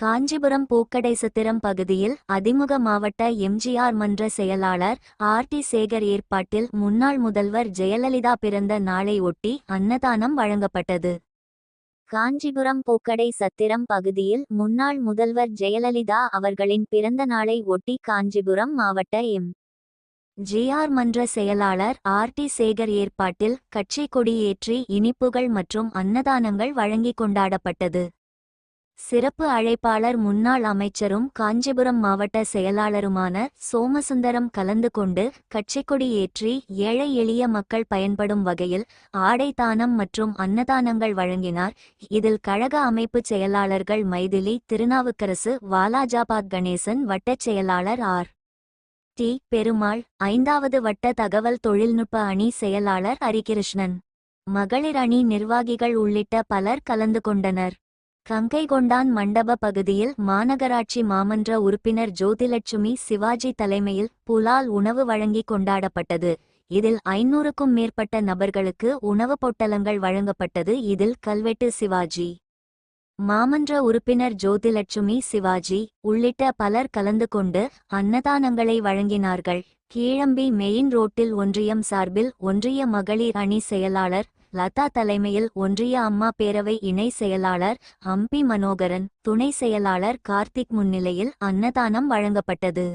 காஞ்சிபுரம் பூக்கடை சத்திரம் பகுதியில் அதிமுக மாவட்ட எம்ஜிஆர் மன்ற செயலாளர் ஆர் டி சேகர் ஏற்பாட்டில் முன்னாள் முதல்வர் ஜெயலலிதா பிறந்த நாளை ஒட்டி அன்னதானம் வழங்கப்பட்டது. காஞ்சிபுரம் பூக்கடை சத்திரம் பகுதியில் முன்னாள் முதல்வர் ஜெயலலிதா அவர்களின் பிறந்த நாளை ஒட்டி காஞ்சிபுரம் மாவட்ட எம். ஜிஆர் மன்ற செயலாளர் ஆர் டி சேகர் ஏற்பாட்டில் கட்சி கொடியேற்றி இனிப்புகள் மற்றும் அன்னதானங்கள் வழங்கிக் கொண்டாடப்பட்டது. சிறப்பு அழைப்பாளர் முன்னாள் அமைச்சரும் காஞ்சிபுரம் மாவட்ட செயலாளருமான சோமசுந்தரம் கலந்து கொண்டு கட்சிக்கொடி ஏற்றி ஏழை எளிய மக்கள் பயன்படும் வகையில் ஆடை தானம் மற்றும் அன்னதானங்கள் வழங்கினார். இதில் கழக அமைப்புச் செயலாளர்கள் மைதிலி திருநாவுக்கரசு வாலாஜாபாத் கணேசன் வட்டச் செயலாளர் ஆர். டி. பெருமாள் ஐந்தாவது வட்ட தகவல் தொழில்நுட்ப அணி செயலாளர் ஹரிகிருஷ்ணன் மகளிர் அணி நிர்வாகிகள் உள்ளிட்ட பலர் கலந்து கொண்டனர். கங்கைகொண்டான் மண்டப பகுதியில் மாநகராட்சி மாமன்ற உறுப்பினர் ஜோதிலட்சுமி சிவாஜி தலைமையில் புலால் உணவு வழங்கி கொண்டாடப்பட்டது. இதில் ஐநூறுக்கும் மேற்பட்ட நபர்களுக்கு உணவுப் பொட்டலங்கள் வழங்கப்பட்டது. இதில் கல்வெட்டு சிவாஜி. மாமன்ற உறுப்பினர் ஜோதிலட்சுமி சிவாஜி உள்ளிட்ட பலர் கலந்து கொண்டு அன்னதானங்களை வழங்கினார்கள். கீழம்பி மெயின் ரோட்டில் ஒன்றியம் சார்பில் ஒன்றிய மகளிர் அணி செயலாளர் லதா தலைமையில் ஒன்றிய அம்மா பேரவை இணை செயலாளர் ஹம்பி மனோகரன் துணை செயலாளர் கார்த்திக் முன்னிலையில் அன்னதானம் வழங்கப்பட்டது.